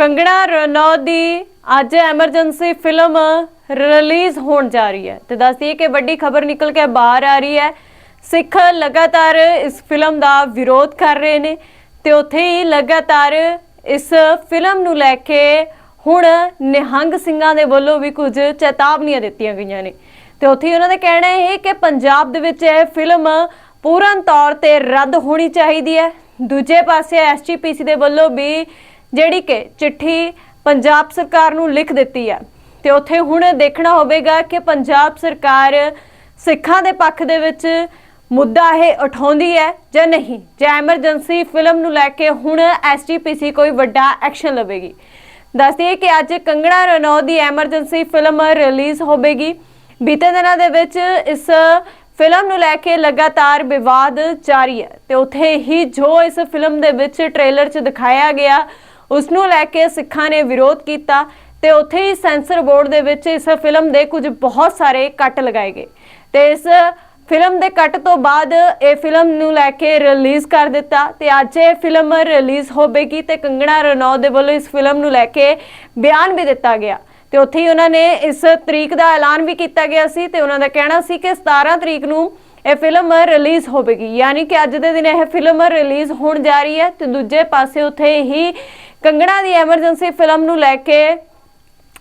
ਕੰਗਣਾ ਰਣੌਤ ਦੀ ਅੱਜ emergency film release ਹੋਣ ਜਾ ਰਹੀ ਹੈ। ਤੇ ਦੱਸਦੀਏ ਕਿ ਵੱਡੀ ਖਬਰ ਨਿਕਲ ਕੇ ਬਾਹਰ ਆ ਰਹੀ ਹੈ। ਸਿੱਖ ਲਗਾਤਾਰ ਇਸ ਫਿਲਮ ਦਾ ਵਿਰੋਧ ਕਰ ਰਹੇ ਨੇ ਤੇ ਉੱਥੇ ਹੀ ਲਗਾਤਾਰ ਇਸ ਫਿਲਮ ਨੂੰ ਲੈ ਕੇ ਹੁਣ ਨਿਹੰਗ ਸਿੰਘਾਂ ਦੇ ਵੱਲੋਂ ਵੀ ਕੁਝ ਚੇਤਾਵਨੀਆਂ ਦਿੱਤੀਆਂ ਗਈਆਂ ਨੇ। ਤੇ ਉੱਥੇ ਹੀ ਉਹਨਾਂ ਦਾ ਕਹਿਣਾ ਇਹ ਕਿ ਪੰਜਾਬ ਦੇ ਵਿੱਚ ਇਹ ਫਿਲਮ ਪੂਰਨ ਤੌਰ ਤੇ ਰੱਦ ਹੋਣੀ ਚਾਹੀਦੀ ਹੈ। ਦੂਜੇ ਪਾਸੇ ਐਸਜੀਪੀਸੀ ਦੇ ਵੱਲੋਂ ਵੀ ਜਿਹੜੀ ਕਿ ਚਿੱਠੀ ਪੰਜਾਬ ਸਰਕਾਰ ਨੂੰ ਲਿਖ ਦਿੱਤੀ ਹੈ ਤੇ ਉੱਥੇ ਹੁਣ ਦੇਖਣਾ ਹੋਵੇਗਾ ਕਿ ਪੰਜਾਬ ਸਰਕਾਰ ਸਿੱਖਾਂ ਦੇ ਪੱਖ ਦੇ ਵਿੱਚ ਮੁੱਦਾ ਇਹ ਉਠਾਉਂਦੀ ਹੈ ਜਾਂ ਨਹੀਂ। ਜਾਂ ਐਮਰਜੈਂਸੀ ਫਿਲਮ ਨੂੰ ਲੈ ਕੇ ਹੁਣ ਐਸਜੀਪੀਸੀ ਕੋਈ ਵੱਡਾ ਐਕਸ਼ਨ ਲਵੇਗੀ। ਦੱਸਦੀਏ ਕਿ ਅੱਜ ਕੰਗਣਾ ਰਣੌਤ ਦੀ ਐਮਰਜੈਂਸੀ ਫਿਲਮ ਰਿਲੀਜ਼ ਹੋਵੇਗੀ। ਬੀਤੇ ਦਿਨਾਂ ਦੇ ਵਿੱਚ ਇਸ ਫਿਲਮ ਨੂੰ ਲੈ ਕੇ ਲਗਾਤਾਰ ਵਿਵਾਦ ਜਾਰੀ ਹੈ। ਤੇ ਉੱਥੇ ਹੀ ਜੋ ਇਸ ਫਿਲਮ ਦੇ ਵਿੱਚ ਟ੍ਰੇਲਰ 'ਚ ਦਿਖਾਇਆ ਗਿਆ ਉਸ ਨੂੰ ਲੈ ਕੇ ਸਿੱਖਾਂ ਨੇ ਵਿਰੋਧ ਕੀਤਾ ਤੇ ਉੱਥੇ ਹੀ ਸੈਂਸਰ ਬੋਰਡ ਦੇ ਵਿੱਚ ਇਸ ਫਿਲਮ ਦੇ ਕੁਝ ਬਹੁਤ ਸਾਰੇ ਕੱਟ ਲਗਾਏ ਗਏ। ਤੇ ਇਸ ਫਿਲਮ ਦੇ ਕੱਟ ਤੋਂ ਬਾਅਦ ਇਹ ਫਿਲਮ ਨੂੰ ਲੈ ਕੇ ਰਿਲੀਜ਼ ਕਰ ਦਿੱਤਾ ਤੇ ਅੱਜ ਇਹ ਫਿਲਮ ਰਿਲੀਜ਼ ਹੋਵੇਗੀ ਤੇ ਕੰਗਣਾ ਰਣੌਤ ਦੇ ਵੱਲੋਂ ਇਸ ਫਿਲਮ ਨੂੰ ਲੈ ਕੇ ਬਿਆਨ ਵੀ ਦਿੱਤਾ ਗਿਆ। ਤੇ ਉੱਥੇ ਹੀ ਉਹਨਾਂ ਨੇ ਇਸ ਤਰੀਕ ਦਾ ਐਲਾਨ ਵੀ ਕੀਤਾ ਗਿਆ ਸੀ ਤੇ ਉਹਨਾਂ ਦਾ ਕਹਿਣਾ ਸੀ ਕਿ 17 ਤਰੀਕ ਨੂੰ ਇਹ ਫਿਲਮ ਰਿਲੀਜ਼ ਹੋਵੇਗੀ। ਯਾਨੀ ਕਿ ਅੱਜ ਦੇ ਦਿਨ ਇਹ ਫਿਲਮ ਰਿਲੀਜ਼ ਹੋਣ ਜਾ ਰਹੀ ਹੈ ਤੇ ਦੂਜੇ ਪਾਸੇ ਉੱਥੇ ਹੀ ਕੰਗਣਾ ਦੀ ਐਮਰਜੈਂਸੀ ਫਿਲਮ ਨੂੰ ਲੈ ਕੇ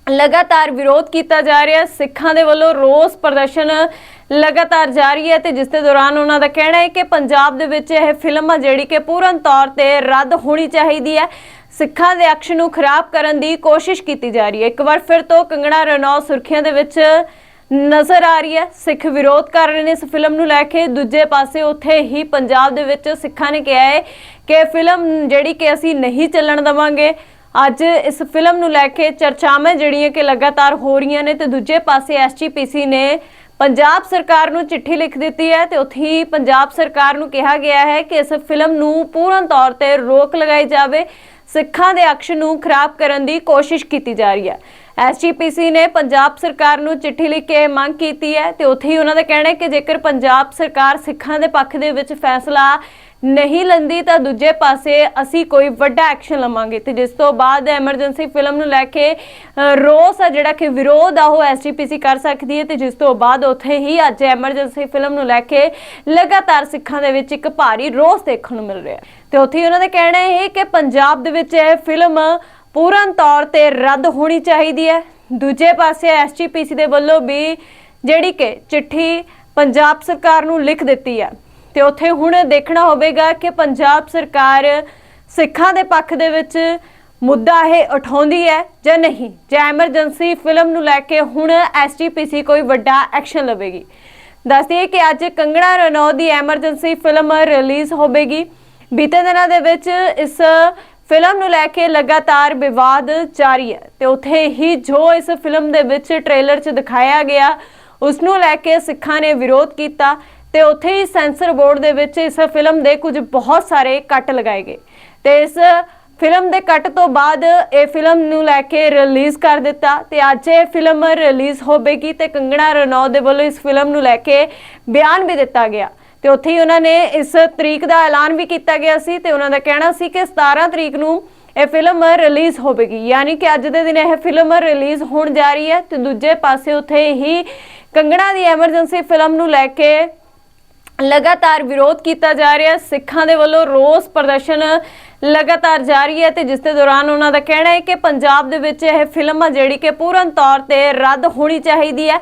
ਲਗਾਤਾਰ ਵਿਰੋਧ ਕੀਤਾ ਜਾ ਰਿਹਾ। ਸਿੱਖਾਂ ਦੇ ਵੱਲੋਂ ਰੋਸ ਪ੍ਰਦਰਸ਼ਨ ਲਗਾਤਾਰ ਜਾਰੀ ਹੈ ਤੇ ਜਿਸ ਦੇ ਦੌਰਾਨ ਉਹਨਾਂ ਦਾ ਕਹਿਣਾ ਹੈ ਕਿ ਪੰਜਾਬ ਦੇ ਵਿੱਚ ਇਹ ਫਿਲਮ ਆ ਜਿਹੜੀ ਕਿ ਪੂਰਨ ਤੌਰ ਤੇ ਰੱਦ ਹੋਣੀ ਚਾਹੀਦੀ ਹੈ। ਸਿੱਖਾਂ ਦੇ ਅਕਸ਼ ਨੂੰ ਖਰਾਬ ਕਰਨ ਦੀ ਕੋਸ਼ਿਸ਼ ਕੀਤੀ ਜਾ ਰਹੀ ਹੈ। ਇੱਕ ਵਾਰ ਫਿਰ ਤੋਂ ਕੰਗਣਾ ਰਣੌਤ ਸੁਰਖੀਆਂ ਦੇ ਵਿੱਚ ਨਜ਼ਰ ਆ ਰਹੀ ਹੈ। ਸਿੱਖ ਵਿਰੋਧ ਕਰ ਰਹੇ ਨੇ ਇਸ ਫਿਲਮ ਨੂੰ ਲੈ ਕੇ। ਦੂਜੇ ਪਾਸੇ ਉੱਥੇ ਹੀ ਪੰਜਾਬ ਦੇ ਵਿੱਚ ਸਿੱਖਾਂ ਨੇ ਕਿਹਾ ਹੈ ਕਿ ਫਿਲਮ ਜਿਹੜੀ ਕਿ ਅਸੀਂ ਨਹੀਂ ਚੱਲਣ ਦਵਾਂਗੇ। ਅੱਜ ਇਸ ਫਿਲਮ ਨੂੰ ਲੈ ਕੇ ਚਰਚਾਵਾਂ ਜਿਹੜੀਆਂ ਕਿ ਲਗਾਤਾਰ ਹੋ ਰਹੀਆਂ ਨੇ ਤੇ ਦੂਜੇ ਪਾਸੇ ਐਸਜੀਪੀਸੀ ਨੇ ਪੰਜਾਬ ਸਰਕਾਰ ਨੂੰ ਚਿੱਠੀ ਲਿਖ ਦਿੱਤੀ ਹੈ ਤੇ ਉੱਥੇ ਹੀ ਪੰਜਾਬ ਸਰਕਾਰ ਨੂੰ ਕਿਹਾ ਗਿਆ ਹੈ ਕਿ ਇਸ ਫਿਲਮ ਨੂੰ ਪੂਰਨ ਤੌਰ ਤੇ ਰੋਕ ਲਗਾਈ ਜਾਵੇ, ਸਿੱਖਾਂ ਦੇ ਅਕਸ਼ ਨੂੰ ਖਰਾਬ ਕਰਨ ਦੀ ਕੋਸ਼ਿਸ਼ ਕੀਤੀ ਜਾ ਰਹੀ ਹੈ। ਐਸਜੀਪੀਸੀ ਨੇ ਪੰਜਾਬ ਸਰਕਾਰ ਨੂੰ ਚਿੱਠੀ ਲਿਖ ਕੇ ਇਹ ਮੰਗ ਕੀਤੀ ਹੈ ਤੇ ਉੱਥੇ ਹੀ ਉਹਨਾਂ ਦਾ ਕਹਿਣਾ ਹੈ ਕਿ ਜੇਕਰ ਪੰਜਾਬ ਸਰਕਾਰ ਸਿੱਖਾਂ ਦੇ ਪੱਖ ਦੇ ਵਿੱਚ ਫੈਸਲਾ ਨਹੀਂ ਲੈਂਦੀ ਤਾਂ ਦੂਜੇ ਪਾਸੇ ਅਸੀਂ ਕੋਈ ਵੱਡਾ ਐਕਸ਼ਨ ਲਵਾਂਗੇ। ਤੇ ਜਿਸ ਤੋਂ ਬਾਅਦ ਐਮਰਜੈਂਸੀ ਫਿਲਮ ਨੂੰ ਲੈ ਕੇ ਰੋਸ ਆ ਜਿਹੜਾ ਕਿ ਵਿਰੋਧ ਆ, ਉਹ ਐਸਜੀਪੀਸੀ ਕਰ ਸਕਦੀ ਹੈ। ਤੇ ਜਿਸ ਤੋਂ ਬਾਅਦ ਉੱਥੇ ਹੀ ਅੱਜ ਐਮਰਜੈਂਸੀ ਫਿਲਮ ਨੂੰ ਲੈ ਕੇ ਲਗਾਤਾਰ ਸਿੱਖਾਂ ਦੇ ਵਿੱਚ ਇੱਕ ਭਾਰੀ ਰੋਸ ਦੇਖਣ ਨੂੰ ਮਿਲ ਰਿਹਾ ਹੈ। ਤੇ ਉੱਥੇ ਹੀ ਉਹਨਾਂ ਦਾ ਕਹਿਣਾ ਇਹ ਕਿ ਪੰਜਾਬ ਦੇ ਵਿੱਚ ਇਹ ਫਿਲਮ ਪੂਰਨ ਤੌਰ ਤੇ ਰੱਦ ਹੋਣੀ ਚਾਹੀਦੀ ਹੈ। ਦੂਜੇ ਪਾਸੇ ਐਸਜੀਪੀਸੀ ਦੇ ਵੱਲੋਂ ਵੀ ਜਿਹੜੀ ਕਿ ਚਿੱਠੀ ਪੰਜਾਬ ਸਰਕਾਰ ਨੂੰ ਲਿਖ ਦਿੱਤੀ ਹੈ। ਤੇ ਉੱਥੇ ਹੁਣ ਦੇਖਣਾ ਹੋਵੇਗਾ ਕਿ ਪੰਜਾਬ ਸਰਕਾਰ ਸਿੱਖਾਂ ਦੇ ਪੱਖ ਦੇ ਵਿੱਚ ਮੁੱਦਾ ਇਹ ਉਠਾਉਂਦੀ ਹੈ ਜਾਂ ਨਹੀਂ। ਜਾਂ ਐਮਰਜੈਂਸੀ ਫਿਲਮ ਨੂੰ ਲੈ ਕੇ ਹੁਣ ਐਸਜੀਪੀਸੀ ਕੋਈ ਵੱਡਾ ਐਕਸ਼ਨ ਲਵੇਗੀ। ਦੱਸਦੀਏ ਕਿ ਅੱਜ ਕੰਗਣਾ ਰਣੌਤ ਦੀ ਐਮਰਜੈਂਸੀ ਫਿਲਮ ਰਿਲੀਜ਼ ਹੋਵੇਗੀ। ਬੀਤੇ ਦਿਨਾਂ ਦੇ ਵਿੱਚ ਇਸ ਫਿਲਮ ਨੂੰ ਲੈ ਕੇ ਲਗਾਤਾਰ ਵਿਵਾਦ ਜਾਰੀ ਹੈ ਤੇ ਉੱਥੇ ਹੀ ਜੋ ਇਸ ਫਿਲਮ ਦੇ ਵਿੱਚ ਟ੍ਰੇਲਰ 'ਚ ਦਿਖਾਇਆ ਗਿਆ, ਉਸ ਨੂੰ ਲੈ ਕੇ ਸਿੱਖਾਂ ਨੇ ਵਿਰੋਧ ਕੀਤਾ। ਤੇ ਉੱਥੇ ਹੀ ਸੈਂਸਰ ਬੋਰਡ ਦੇ ਵਿੱਚ ਇਸ ਫਿਲਮ ਦੇ ਕੁਝ ਬਹੁਤ ਸਾਰੇ ਕੱਟ ਲਗਾਏ ਗਏ। ਤੇ ਇਸ ਫਿਲਮ ਦੇ ਕੱਟ ਤੋਂ ਬਾਅਦ ਇਹ ਫਿਲਮ ਨੂੰ ਲੈ ਕੇ ਰਿਲੀਜ਼ ਕਰ ਦਿੱਤਾ ਤੇ ਅੱਜ ਇਹ ਫਿਲਮ ਰਿਲੀਜ਼ ਹੋਵੇਗੀ ਤੇ ਕੰਗਣਾ ਰਣੌਤ ਦੇ ਵੱਲੋਂ ਇਸ ਫਿਲਮ ਨੂੰ ਲੈ ਕੇ ਬਿਆਨ ਵੀ ਦਿੱਤਾ ਗਿਆ। ਤੇ ਉੱਥੇ ਹੀ ਉਹਨਾਂ ਨੇ ਇਸ ਤਰੀਕ ਦਾ ਐਲਾਨ ਵੀ ਕੀਤਾ ਗਿਆ ਸੀ ਤੇ ਉਹਨਾਂ ਦਾ ਕਹਿਣਾ ਸੀ ਕਿ 17 ਤਰੀਕ ਨੂੰ ਇਹ ਫਿਲਮ ਰਿਲੀਜ਼ ਹੋਵੇਗੀ। ਯਾਨੀ ਕਿ ਅੱਜ ਦੇ ਦਿਨ ਇਹ ਫਿਲਮ ਰਿਲੀਜ਼ ਹੋਣ ਜਾ ਰਹੀ ਹੈ ਤੇ ਦੂਜੇ ਪਾਸੇ ਉੱਥੇ ਹੀ ਕੰਗਣਾ ਦੀ ਐਮਰਜੈਂਸੀ ਫਿਲਮ ਨੂੰ ਲੈ ਕੇ ਲਗਾਤਾਰ ਵਿਰੋਧ ਕੀਤਾ ਜਾ ਰਿਹਾ। ਸਿੱਖਾਂ ਦੇ ਵੱਲੋਂ ਰੋਸ ਪ੍ਰਦਰਸ਼ਨ ਲਗਾਤਾਰ ਜਾਰੀ ਹੈ ਤੇ ਜਿਸ ਦੇ ਦੌਰਾਨ ਉਹਨਾਂ ਦਾ ਕਹਿਣਾ ਹੈ ਕਿ ਪੰਜਾਬ ਦੇ ਵਿੱਚ ਇਹ ਫਿਲਮ ਆ ਜਿਹੜੀ ਕਿ ਪੂਰਨ ਤੌਰ ਤੇ ਰੱਦ ਹੋਣੀ ਚਾਹੀਦੀ ਹੈ।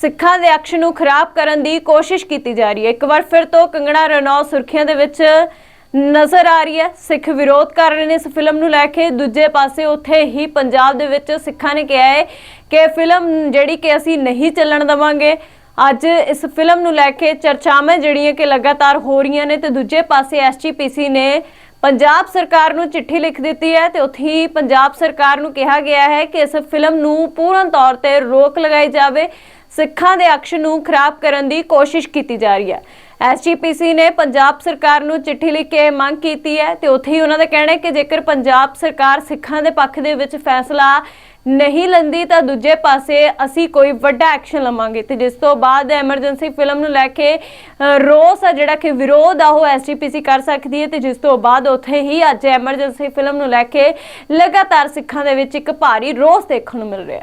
ਸਿੱਖਾਂ ਦੇ ਅਕਸ਼ ਨੂੰ ਖਰਾਬ ਕਰਨ ਦੀ ਕੋਸ਼ਿਸ਼ ਕੀਤੀ ਜਾ ਰਹੀ ਹੈ। ਇੱਕ ਵਾਰ ਫਿਰ ਤੋਂ ਕੰਗਣਾ ਰਣੌਤ ਸੁਰਖੀਆਂ ਦੇ ਵਿੱਚ ਨਜ਼ਰ ਆ ਰਹੀ ਹੈ। ਸਿੱਖ ਵਿਰੋਧ ਕਰ ਰਹੇ ਨੇ ਇਸ ਫਿਲਮ ਨੂੰ ਲੈ ਕੇ। ਦੂਜੇ ਪਾਸੇ ਉੱਥੇ ਹੀ ਪੰਜਾਬ ਦੇ ਵਿੱਚ ਸਿੱਖਾਂ ਨੇ ਕਿਹਾ ਹੈ ਕਿ ਫਿਲਮ ਜਿਹੜੀ ਕਿ ਅਸੀਂ ਨਹੀਂ ਚੱਲਣ ਦਵਾਂਗੇ। ਅੱਜ ਇਸ ਫਿਲਮ ਨੂੰ ਲੈ ਕੇ ਚਰਚਾਵਾਂ ਜਿਹੜੀਆਂ ਕਿ ਲਗਾਤਾਰ ਹੋ ਰਹੀਆਂ ਨੇ ਤੇ ਦੂਜੇ ਪਾਸੇ ਐਸਜੀਪੀਸੀ ਨੇ ਪੰਜਾਬ ਸਰਕਾਰ ਨੂੰ ਚਿੱਠੀ ਲਿਖ ਦਿੱਤੀ ਹੈ ਤੇ ਉੱਥੇ ਪੰਜਾਬ ਸਰਕਾਰ ਨੂੰ ਕਿਹਾ ਗਿਆ ਹੈ ਕਿ ਇਸ ਫਿਲਮ ਨੂੰ ਪੂਰਨ ਤੌਰ ਤੇ ਰੋਕ ਲਗਾਈ ਜਾਵੇ, ਸਿੱਖਾਂ ਦੇ ਅਕਸ਼ ਨੂੰ ਖਰਾਬ ਕਰਨ ਦੀ ਕੋਸ਼ਿਸ਼ ਕੀਤੀ ਜਾ ਰਹੀ ਹੈ। ਐਸਜੀਪੀਸੀ ਨੇ ਪੰਜਾਬ ਸਰਕਾਰ ਨੂੰ ਚਿੱਠੀ ਲਿਖ ਕੇ ਇਹ ਮੰਗ ਕੀਤੀ ਹੈ ਤੇ ਉੱਥੇ ਹੀ ਉਹਨਾਂ ਦਾ ਕਹਿਣਾ ਹੈ ਕਿ ਜੇਕਰ ਪੰਜਾਬ ਸਰਕਾਰ ਸਿੱਖਾਂ ਦੇ ਪੱਖ ਦੇ ਵਿੱਚ ਫੈਸਲਾ ਨਹੀਂ ਲੈਂਦੀ ਤਾਂ ਦੂਜੇ ਪਾਸੇ ਅਸੀਂ ਕੋਈ ਵੱਡਾ ਐਕਸ਼ਨ ਲਵਾਂਗੇ। ਤੇ ਜਿਸ ਤੋਂ ਬਾਅਦ ਐਮਰਜੈਂਸੀ ਫਿਲਮ ਨੂੰ ਲੈ ਕੇ ਰੋਸ ਆ ਜਿਹੜਾ ਕਿ ਵਿਰੋਧ ਆ ਉਹ ਐਸਜੀਪੀਸੀ ਕਰ ਸਕਦੀ ਹੈ ਤੇ ਜਿਸ ਤੋਂ ਬਾਅਦ ਉੱਥੇ ਹੀ ਅੱਜ ਐਮਰਜੈਂਸੀ ਫਿਲਮ ਨੂੰ ਲੈ ਕੇ ਲਗਾਤਾਰ ਸਿੱਖਾਂ ਦੇ ਵਿੱਚ ਇੱਕ ਭਾਰੀ ਰੋਸ ਦੇਖਣ ਨੂੰ ਮਿਲ ਰਿਹਾ